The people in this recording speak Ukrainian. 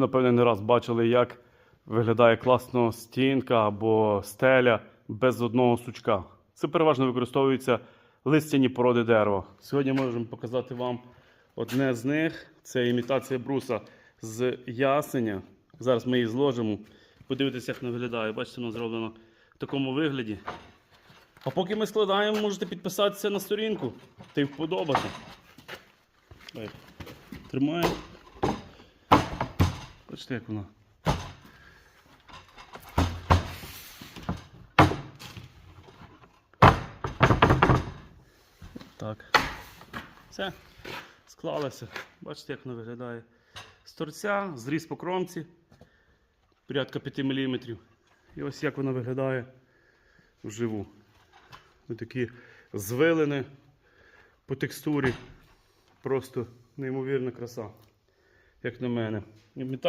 Ви, напевне, не раз бачили, як виглядає класно стінка або стеля без одного сучка. Це переважно використовуються листяні породи дерева. Сьогодні можемо показати вам одне з них. Це імітація бруса з ясеня. Зараз ми її зложимо. Подивитися, як вона виглядає. Бачите, воно зроблено в такому вигляді. А поки ми складаємо, можете підписатися на сторінку та й вподобати. Тримаємо. Бачите, як воно. Так. Все. Склалося. Бачите, як воно виглядає. З торця, зріз по кромці. Порядка 5 мм. І ось як воно виглядає вживу. Ось такі звилини по текстурі. Просто неймовірна краса, як на мене.